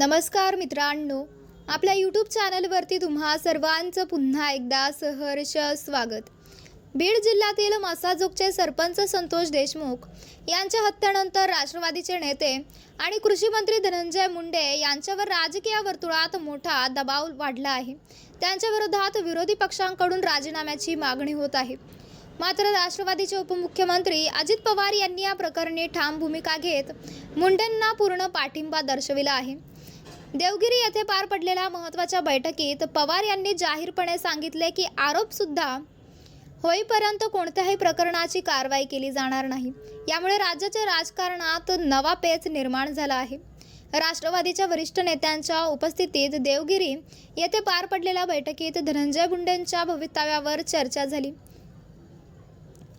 नमस्कार मित्रांनो आपल्या यूट्यूब चॅनलवरती तुम्हा सर्वांचं पुन्हा एकदा सहर्ष स्वागत. बीड जिल्ह्यातील मसाजोगचे सरपंच संतोष देशमुख यांच्या हत्येनंतर राष्ट्रवादीचे नेते आणि कृषी मंत्री धनंजय मुंडे यांच्यावर राजकीय वर्तुळात मोठा दबाव वाढला आहे. त्यांच्या विरोधात विरोधी पक्षांकडून राजीनाम्याची मागणी होत आहे. मात्र राष्ट्रवादीचे उपमुख्यमंत्री अजित पवार यांनी या प्रकरणी ठाम भूमिका घेत मुंडेंना पूर्ण पाठिंबा दर्शविला आहे. देवगिरी येथे पार पडलेल्या महत्त्वाच्या बैठकीत पवार यांनी जाहीरपणे सांगितले की आरोप सुद्धा होईपर्यंत कोणत्याही प्रकरणाची कारवाई केली जाणार नाही. यामुळे राज्याच्या राजकारणात नवा पेच निर्माण झाला आहे. राष्ट्रवादीच्या वरिष्ठ नेत्यांच्या उपस्थितीत देवगिरी येथे पार पडलेल्या बैठकीत धनंजय मुंडेंच्या भवितव्यावर चर्चा झाली.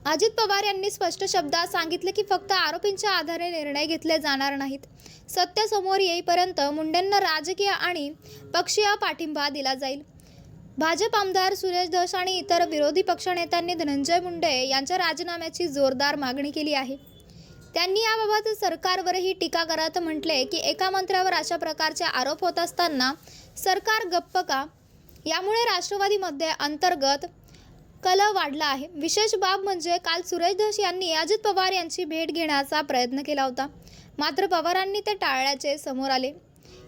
अजित पवार यांनी स्पष्ट शब्दात सांगितले की फक्त आरोपींच्या आधारे निर्णय घेतले जाणार नाहीत. सत्य समोर येईपर्यंत मुंडेंना राजकीय आणि पक्षीय पाठिंबा दिला जाईल. भाजप आमदार सुरेश धस आणि इतर विरोधी पक्षनेत्यांनी धनंजय मुंडे यांच्या राजीनाम्याची जोरदार मागणी केली आहे. त्यांनी याबाबत सरकारवरही टीका करत म्हटले की एका मंत्र्यावर अशा प्रकारचे आरोप होत असताना सरकार गप्प का? यामुळे राष्ट्रवादीमध्ये अंतर्गत कल वाढला आहे. विशेष बाब म्हणजे काल सुरेश धस यांनी अजित पवार यांची भेट घेण्याचा प्रयत्न केला होता. मात्र पवारांनी ते टाळल्याचे समोर आले.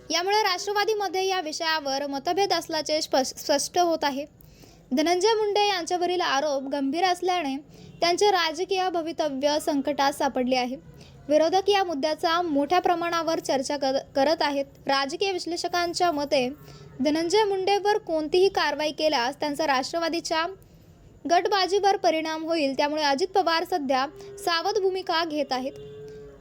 यामुळे राष्ट्रवादीमध्ये या विषयावर मतभेद असल्याचे स्पष्ट स्पष्ट होत आहे. धनंजय मुंडे यांच्यावरील आरोप गंभीर असल्याने त्यांचे राजकीय भवितव्य संकटात सापडले आहे. विरोधक या मुद्द्याचा मोठ्या प्रमाणावर चर्चा कर- करत आहेत. राजकीय विश्लेषकांच्या मते धनंजय मुंडेवर कोणतीही कारवाई केल्यास त्यांचा राष्ट्रवादीच्या गटबाजीवर परिणाम होईल त्यामुळे अजित पवार सध्या सावध भूमिका घेत आहेत.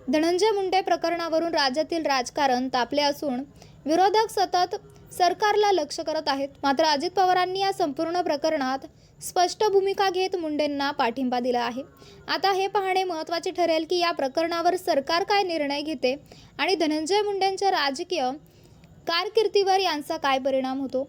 धनंजय मुंडे प्रकरणावरून राज्यातील राजकारण तापले असून विरोधक सतत सरकारला लक्ष करत आहेत. मात्र अजित पवारांनी या संपूर्ण प्रकरणात स्पष्ट भूमिका घेत मुंडेंना पाठिंबा दिला आहे. आता हे पाहणे महत्त्वाचे ठरेल की या प्रकरणावर सरकार काय निर्णय घेते आणि धनंजय मुंडेंच्या राजकीय कारकिर्दीवर यांचा काय परिणाम होतो?